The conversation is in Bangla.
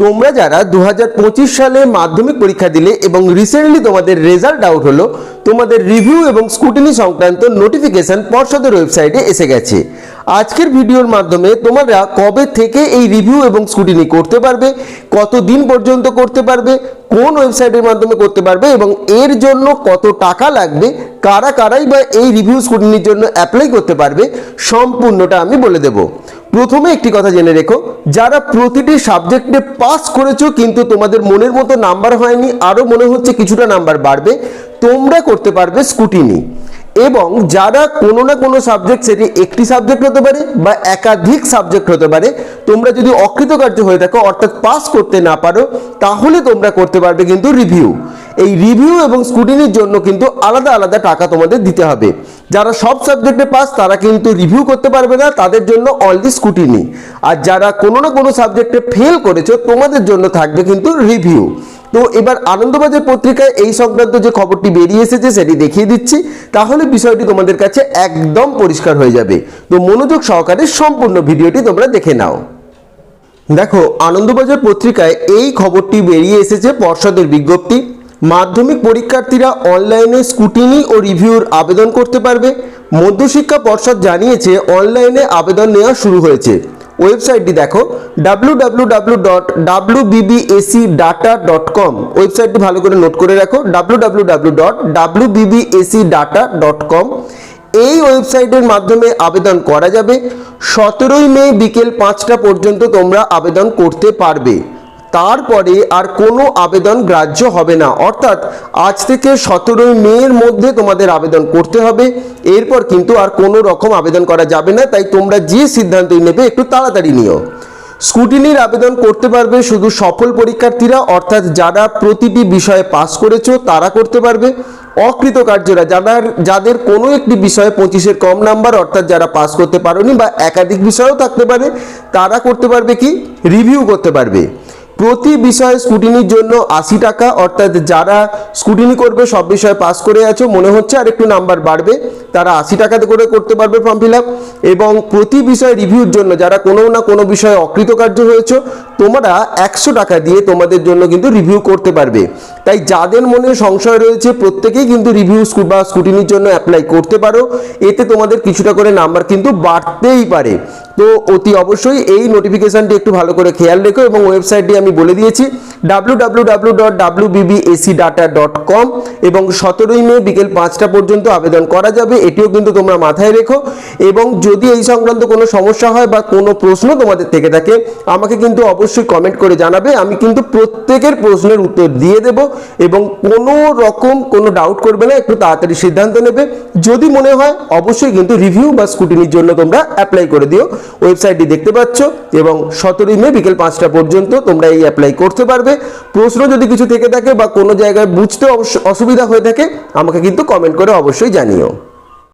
তোমরা যারা দু হাজার পঁচিশ সালে মাধ্যমিক পরীক্ষা দিলে এবং রিসেন্টলি তোমাদের রেজাল্ট আউট হলো, তোমাদের রিভিউ এবং স্কুটিনি সংক্রান্ত নোটিফিকেশন পর্ষদের ওয়েবসাইটে এসে গেছে। আজকের ভিডিওর মাধ্যমে তোমরা কবে থেকে এই রিভিউ এবং স্কুটিনি করতে পারবে কত দিন পর্যন্ত করতে পারবে, কোন ওয়েবসাইটের মাধ্যমে করতে পারবে এবং এর জন্য কত টাকা লাগবে, কারা কারাই বা এই রিভিউ স্কুটিনির জন্য অ্যাপ্লাই করতে পারবে, সম্পূর্ণটা আমি বলে দেবো। প্রথমে একটি কথা জেনে রেখো, যারা প্রতিটি সাবজেক্টে পাস করেছ কিন্তু তোমাদের মনের মতো নাম্বার হয়নি, আরও মনে হচ্ছে কিছুটা নাম্বার বাড়বে, তোমরা করতে পারবে স্কুটিনি এবং যারা কোনো না কোনো সাবজেক্ট সেটি একটি সাবজেক্ট হতে পারে বা একাধিক সাবজেক্ট হতে পারে, তোমরা যদি অকৃতকার্য হয়ে থাকো, অর্থাৎ পাস করতে না পারো, তাহলে তোমরা করতে পারবে কিন্তু রিভিউ এই রিভিউ এবং স্কুটিনির জন্য কিন্তু আলাদা আলাদা টাকা তোমাদের দিতে হবে। যারা সব সাবজেক্টে পাস, তারা কিন্তু রিভিউ করতে পারবে না, তাদের জন্য অনলি স্কুটিনি আর যারা কোনো না কোনো সাবজেক্টে ফেল করেছ, তোমাদের জন্য থাকবে কিন্তু রিভিউ তো এবার আনন্দবাজার পত্রিকায় এই সংক্রান্ত যে খবরটি বেরিয়ে এসেছে, সেটি দেখিয়ে দিচ্ছি। তাহলে বিষয়টি তোমাদের কাছে একদম পরিষ্কার হয়ে যাবে। তো মনোযোগ সহকারে সম্পূর্ণ ভিডিওটি তোমরা দেখে নাও। দেখো, আনন্দবাজার পত্রিকায় এই খবরটি বেরিয়ে এসেছে পর্ষদের বিজ্ঞপ্তি। মাধ্যমিক পরীক্ষার্থীরা অনলাইনে স্কুটিনি ও রিভিউর আবেদন করতে পারবে। মধ্যশিক্ষা পর্ষদ জানিয়েছে, অনলাইনে আবেদন নেওয়া শুরু হয়েছে। ওয়েবসাইটটি দেখো W W dot data dot com ওয়েবসাইটটি ভালো করে নোট করে রাখো W dot data dot com এই ওয়েবসাইটের মাধ্যমে আবেদন করা যাবে। সতেরোই মে বিকেল পাঁচটা পর্যন্ত তোমরা আবেদন করতে পারবে। তারপরে আর কোনো আবেদন গ্রাহ্য হবে না। অর্থাৎ আজ থেকে সতেরোই মের মধ্যে তোমাদের আবেদন করতে হবে। এরপর কিন্তু আর কোনো রকম আবেদন করা যাবে না। তাই তোমরা যে সিদ্ধান্তই নেবে, একটু তাড়াতাড়ি নিও। স্কুটিনির আবেদন করতে পারবে শুধু সফল পরীক্ষার্থীরা, অর্থাৎ যারা প্রতিটি বিষয়ে পাস করেছ, তারা করতে পারবে। অকৃতকার্যরা, যাদের যাদের কোনো একটি বিষয়ে পঁচিশের কম নাম্বার, অর্থাৎ যারা পাস করতে পারোনি বা একাধিক বিষয়েও থাকতে পারে, তারা করতে পারবে কি? রিভিউ করতে পারবে। প্রতি বিষয়ে স্কুটিনির জন্য আশি টাকা, অর্থাৎ যারা স্কুটিনি করবে, সব বিষয়ে পাস করে আছো। মনে হচ্ছে আর একটু নাম্বার বাড়বে। তারা আশি টাকাতে করে করতে পারবে ফর্ম ফিল আপ এবং প্রতি বিষয় রিভিউর জন্য যারা কোনো না কোনো বিষয়ে অকৃতকার্য হয়েছো, তোমরা একশো টাকা দিয়ে তোমাদের জন্য কিন্তু রিভিউ করতে পারবে। তাই যাদের মনে সংশয় রয়েছে, প্রত্যেকেই কিন্তু রিভিউ বা স্কুটিনির জন্য অ্যাপ্লাই করতে পারো। এতে তোমাদের কিছুটা করে নাম্বার কিন্তু বাড়তেই পারে। তো অতি অবশ্যই এই নোটিফিকেশনটি একটু ভালো করে খেয়াল রেখো এবং ওয়েবসাইটটি আমি বলে দিয়েছি। কম এবং সতেরোই মে বিকেল পাঁচটা পর্যন্ত আবেদন করা যাবে, এটিও কিন্তু তোমরা মাথায় রেখো। এবং যদি এই সংক্রান্ত কোনো সমস্যা হয় বা কোনো প্রশ্ন তোমাদের থেকে থাকে, আমাকে কিন্তু অবশ্যই কমেন্ট করে জানাবে। আমি কিন্তু প্রত্যেকের প্রশ্নের উত্তর দিয়ে দেব এবং কোনো রকম কোনো ডাউট করবে না, একটু তাড়াতাড়ি সিদ্ধান্ত নেবে। যদি মনে হয়, অবশ্যই কিন্তু রিভিউ বা স্কুটিনির জন্য তোমরা অ্যাপ্লাই করে দিও। ওয়েবসাইটটি দেখতে পাচ্ছ এবং সতেরোই মে বিকেল পাঁচটা পর্যন্ত তোমরা এই অ্যাপ্লাই করতে পারবে। প্রশ্ন যদি কিছু থেকে থাকে বা কোনো জায়গায় বুঝতে অসুবিধা হয়ে থাকে, আমাকে কিন্তু কমেন্ট করে অবশ্যই জানিও।